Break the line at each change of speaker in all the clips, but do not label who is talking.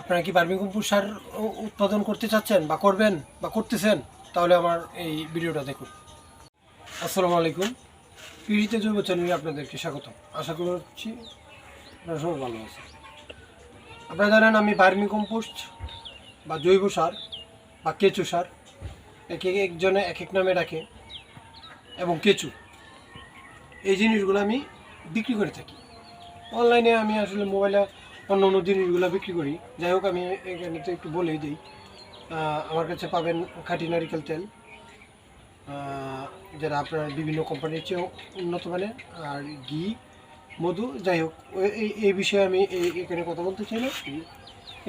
আপনারা কি vermi compost সার উৎপাদন করতে চাচ্ছেন বা করবেন বা করতেছেন, তাহলে আমার এই ভিডিওটা দেখুন। আসসালামু আলাইকুম। কৃষিতে জৈব চ্যানেলে আপনাদেরকে স্বাগত আশা করছি আপনারা সবাই ভালো আছেন। আপনারা জানেন আমি বার্মি কম্পোস্ট বা জৈব সার বা কেঁচু সার এক একজনে এক এক নামে ডাকে এবং কেঁচু। এই জিনিসগুলো আমি বিক্রি করে থাকি। অনলাইনে আমি আসলে মোবাইলে অন্য অন্য জিনিসগুলো বিক্রি করি। যাই হোক, আমি এখানে তো একটু বলেই দিই। আমার কাছে পাবেন খাঁটি নারিকেল তেল। যেটা আপনার বিভিন্ন কোম্পানির চেয়েও উন্নত মানের। আর ঘি, মধু, যাই হোক এই বিষয়ে আমি এখানে কথা বলতে চাই না।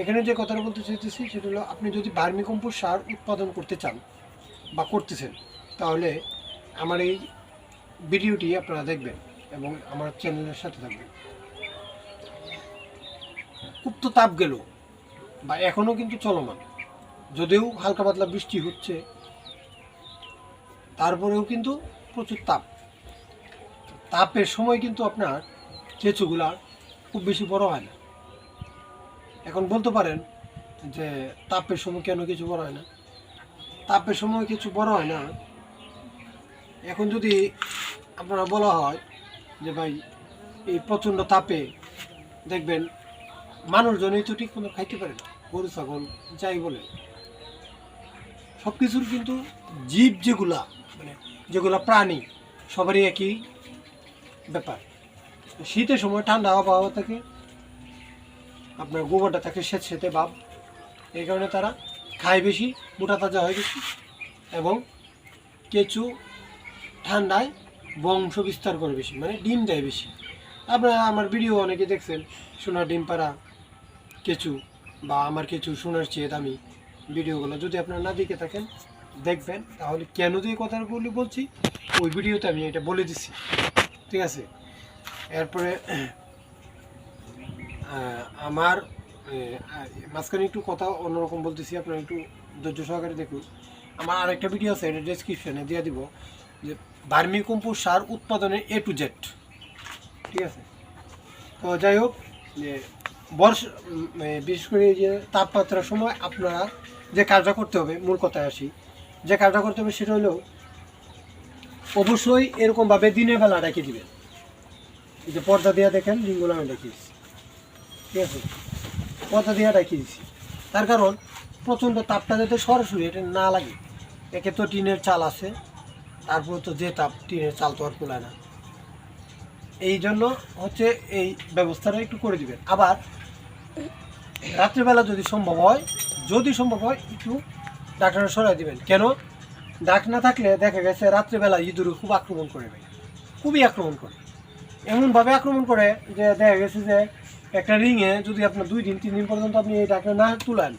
এখানে যে কথাটা বলতে চাইতেছি সেটা হলো, আপনি যদি ভার্মি সার উৎপাদন করতে চান বা করতেছেন, তাহলে আমার এই ভিডিওটি আপনারা দেখবেন এবং আমার চ্যানেলের সাথে থাকবেন। খুব তো তাপ গেল বা এখনও কিন্তু চলমান। যদিও হালকা পাতলা বৃষ্টি হচ্ছে, তারপরেও কিন্তু প্রচুর তাপ। তাপের সময় কিন্তু আপনার কেঁচুগুলা খুব বেশি বড় হয় না। এখন বলতে পারেন যে তাপের সময় কেন কিছু বড় হয় না? তাপের সময় কিছু বড় হয় না। এখন যদি আপনারা বলা হয় যে ভাই এই প্রচণ্ড তাপে দেখবেন মানুষজনই তো ঠিক মতো খাইতে পারে না। গরু, ছাগল, যাই বলে সব কিছুর কিন্তু জীব যেগুলা মানে যেগুলা প্রাণী, সবারই একই ব্যাপার। শীতের সময় ঠান্ডা আবহাওয়া থাকে, আপনার গোবরটা থাকে সেত সেতে ভাব। এই কারণে তারা খায় বেশি, মোটা তাজা হয় বেশি। এবং কেঁচু ঠান্ডায় বংশ বিস্তার করে বেশি মানে ডিম দেয় বেশি। আপনারা আমার ভিডিও অনেকে দেখছেন সোনার ডিম পাড়া কেঁচু বা আমার কিছু শোনার চেয়ে দামি ভিডিওগুলো যদি আপনারা না দেখে থাকেন, দেখবেন, তাহলে কেন যে কথাগুলি বলছি, ওই ভিডিওতে আমি এটা বলে দিছি। ঠিক আছে? এরপরে আমার মাঝখানে একটু কথা অন্যরকম বলতেছি, আপনারা একটু ধৈর্য সহকারে দেখুন। আমার আরেকটা ভিডিও আছে, এটা ডেসক্রিপশনে দিয়ে দিব, যে ভার্মি কম্পোস্ট সার উৎপাদনের এ টু জেড ঠিক আছে? তো যাই হোক, যে বর্ষ বিশেষ করে যে তাপমাত্রার সময় আপনারা যে কাজটা করতে হবে, মূল কথায় আসি, যে কাজটা করতে হবে সেটা হলো অবশ্যই এরকমভাবে দিনের বেলা ডেকে দিবেন। এই যে পর্দা দিয়ে দেখেন দিনগুলো আমি দেখিয়েছি ঠিক আছে? পর্দা দিয়ে ডেকে দিছি। তার কারণ প্রচণ্ড তাপটা যাতে সরাসরি এটা না লাগে। একে তো টিনের চাল আছে, তারপর তো যে তাপ টিনের চাল তো আর কুলায় না। এই জন্য হচ্ছে এই ব্যবস্থাটা একটু করে দিবেন। আবার রাত্রিবেলা যদি সম্ভব হয়, যদি সম্ভব হয় একটু ডাক্তার সরাই দিবেন। কেন? ডাক না থাকলে দেখা গেছে রাত্রিবেলা ইঁদুরে খুব আক্রমণ করে ভাই। খুবই আক্রমণ করে। এমনভাবে আক্রমণ করে যে দেখা গেছে যে একটা রিংয়ে যদি আপনার দুই দিন, তিন দিন পর্যন্ত আপনি এই ডাক্তার না তুলেন,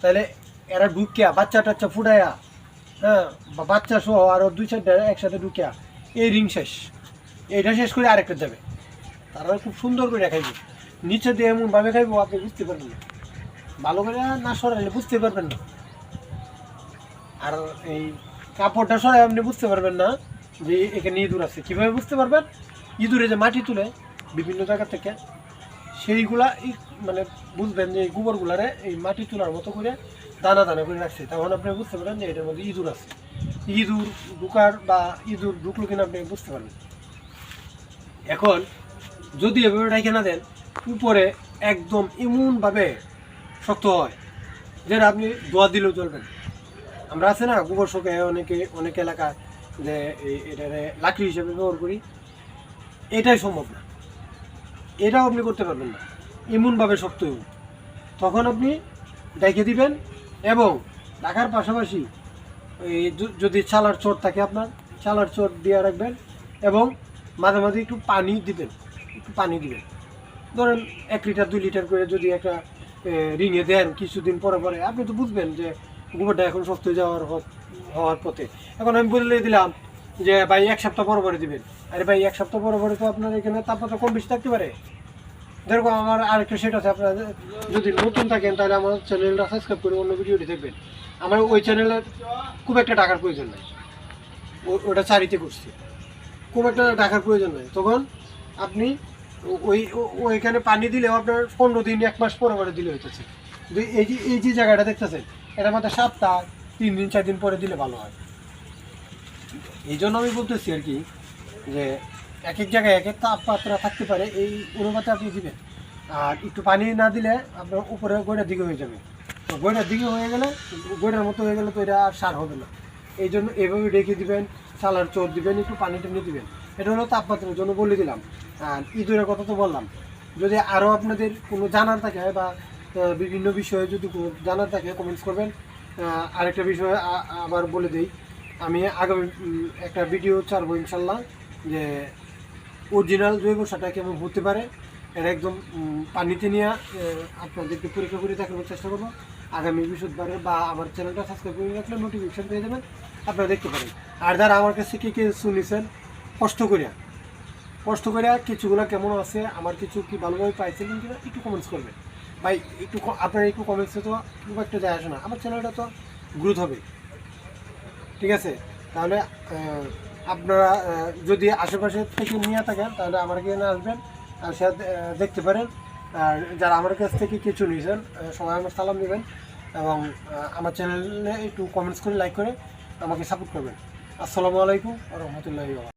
তাহলে এরা ঢুকিয়া, বাচ্চা টাচ্চা ফুটাইয়া হ্যাঁ বাচ্চা সহ আরও দুই চারটা একসাথে ঢুকিয়া, এই রিং শেষ। এইটা শেষ করে আরেকটা যাবে তারা খুব সুন্দর করে খাইবে। নিচে দিয়ে এমনভাবে খাইবো, আপনি বুঝতে পারবেন না। ভালো করে না সরাইলে বুঝতে পারবেন না। আর এই কাপড়টা সরাই আপনি বুঝতে পারবেন না যে এখানে ইঁদুর আছে। কীভাবে বুঝতে পারবেন? ইঁদুরে যে মাটি তুলে বিভিন্ন জায়গা থেকে, সেইগুলা মানে বুঝবেন যে এই গোবরগুলারে এই মাটি তোলার মতো করে দানা দানা করে রাখছে। তখন আপনি বুঝতে পারেন যে এটার মধ্যে ইঁদুর আছে। ইঁদুর ঢুকার বা ইঁদুর ঢুকলো কিনা আপনি বুঝতে পারবেন এখন যদি এভাবে রেখে না দেন, উপরে একদম এমনভাবে শক্ত হয় যেটা আপনি দোয়া দিলেও চলবে না। আমরা আছে না গোবর শোকে অনেকে, অনেক এলাকায় যে এটারে লাকড়ি হিসেবে ব্যবহার করি। এটাই সম্ভব না। এটাও আপনি করতে পারবেন না। এমনভাবে শক্ত হইব তখন আপনি ডেকে দিবেন এবং রাখার পাশাপাশি যদি চালার চোট থাকে আপনার, চালার চোট দিয়ে রাখবেন এবং মাঝে মাঝে একটু পানি দিবেন, একটু পানি দিবেন। ধরেন এক লিটার, দুই লিটার করে যদি একটা রিঙে দেন কিছুদিন পরে পরে, আপনি তো বুঝবেন যে গোবরটা এখন হয়ে যাওয়ার হওয়ার পথে। এখন আমি বলে দিলাম যে, ভাই, এক সপ্তাহ পরে পরে দিবেন। আরে ভাই, এক সপ্তাহ পরে পরে তো আপনার এখানে তাপমাত্রা কম বেশি থাকতে পারে। যেরকম আমার আরেকটা সেট আছে, আপনারা যদি নতুন থাকেন, তাহলে আমার চ্যানেলটা সাবস্ক্রাইব করে অন্য ভিডিওটি দেখবেন। আমার ওই চ্যানেলের খুব একটা টাকার প্রয়োজন নেই। ওটা চারিতে করছি। খুব একটা টাকার প্রয়োজন নেই। তখন আপনি ওই ওইখানে পানি দিলেও আপনার পনেরো দিন, এক মাস পরে পরে দিলে হইতেছে। এই যে এই যে জায়গাটা দেখতেছেন, এটা মাত্র সপ্তাহ, তিন দিন, চার দিন পরে দিলে ভালো হয়। এই জন্য আমি বলতেছি আর কি যে এক এক জায়গায় এক এক তাপমাত্রা থাকতে পারে, এই অনুপাতে আপনি দিবেন। আর একটু পানি না দিলে আপনার উপরে গোড়ার দিকে হয়ে যাবে। তো গোড়ার দিকে হয়ে গেলে, গোড়ার মতো হয়ে গেলে তো এটা আর সার হবে না। এই জন্য এভাবে রেখে দিবেন। সালার চোর দিবেন, একটু পানি টানি দিবেন। এটা হলো তাপমাত্রার জন্য বলে দিলাম। আর ইঁদুরের কথা তো বললাম। যদি আরও আপনাদের কোনো জানার থাকে বা বিভিন্ন বিষয়ে যদি কোনো জানার থাকে কমেন্টস করবেন। আরেকটা বিষয় আবার বলে দিই। আমি আগামী একটা ভিডিও ছাড়বো ইনশাল্লাহ যে অরিজিনাল জৈব সারটা কেমন হতে পারে। এটা একদম পানিতে নিয়ে আপনাদেরকে পরীক্ষা করে দেখানোর চেষ্টা করব। আগামী বৃহস্পতিবারে বা আমার চ্যানেলটা সাবস্ক্রাইব করে রাখলে নোটিফিকেশন পেয়ে যাবেন, আপনারা দেখতে পারেন। আর যারা আমার কাছে কী কে শুনেছেন কষ্ট করিয়া কষ্ট করিয়া কিছুগুলো কেমন আছে, আমার কিছু কি ভালোভাবে পাইছিলেন কিনা একটু কমেন্টস করবেন। ভাই, একটু আপনার একটু কমেন্টসে তো খুব একটা যায় আসে না। আমার চ্যানেলটা তো গ্রোথ হবে। ঠিক আছে? তাহলে আপনারা যদি আশেপাশে থেকে নিয়ে থাকেন, তাহলে আমার এখানে আসবেন আর সে দেখতে পারেন। আর যারা আমার কাছ থেকে কিছু নিয়েছেন সবাই আমার সালাম নেবেন এবং আমার চ্যানেলে একটু কমেন্টস করে লাইক করে আমাকে সাপোর্ট করবেন। আসসালামু আলাইকুম রহমতুল্লাহ